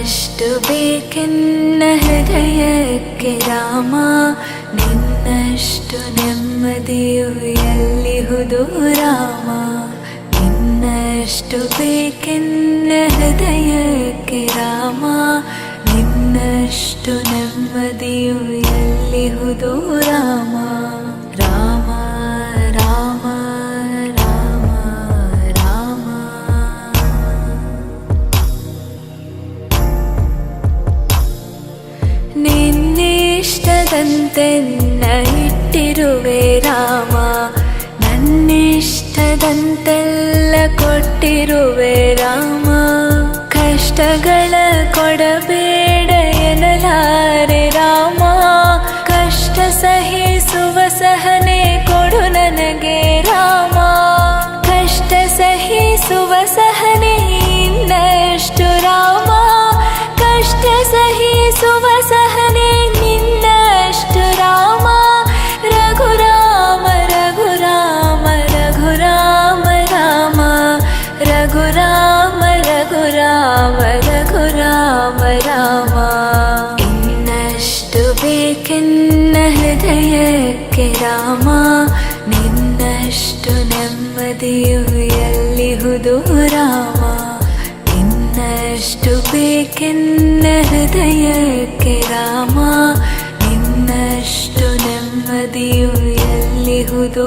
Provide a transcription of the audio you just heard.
ನಿನ್ನಷ್ಟು ಬೇಕೆನ್ನ ಹೃದಯಕ್ಕೆ ರಾಮ ನಿನ್ನಷ್ಟು ನೆಮ್ಮದಿಯು ಎಲ್ಲಿಹುದು ರಾಮ ನಿನ್ನಷ್ಟು ಬೇಕೆನ್ನ ಹೃದಯಕ್ಕೆ ರಾಮ ನಿನ್ನಷ್ಟು ನೆಮ್ಮದಿಯು ಎಲ್ಲಿಹುದು ರಾಮ ರಾಮ ನಿನ್ನಿಷ್ಟದಂತೆನ್ನ ಇಟ್ಟಿರುವೆ ರಾಮ. ನನ್ನಿಷ್ಟದಂತೆಲ್ಲ ಕೊಟ್ಟಿರುವೆ ರಾಮ. ಕಷ್ಟಗಳ ಕೊಡಬೇಡ ಎನ್ನಲಾರೆ ರಾಮ. ಕಷ್ಟ ಸಹಿಸುವ ಸಹನೆ ಕೊಡು ನನಗೆ ರಾಮ. ಕಷ್ಟ ಸಹಿಸುವ ಸಹನೆ ಇನ್ನಷ್ಟು ರಾಮ. ಕಷ್ಟ ಸಹಿಸುವ ಸಹನೆ ಇನ್ನಷ್ಟು ಬೇಕೆನ್ನ ಹೃದಯಕ್ಕೆ ರಾಮ ನಿನ್ನಷ್ಟು ನೆಮ್ಮದಿಯು ಎಲ್ಲಿಹುದು ರಾಮ ಇನ್ನಷ್ಟು ಬೇಕೆನ್ನ ಹೃದಯಕ್ಕೆ ರಾಮ ನಿನ್ನಷ್ಟು ನೆಮ್ಮದಿಯು ಎಲ್ಲಿಹುದು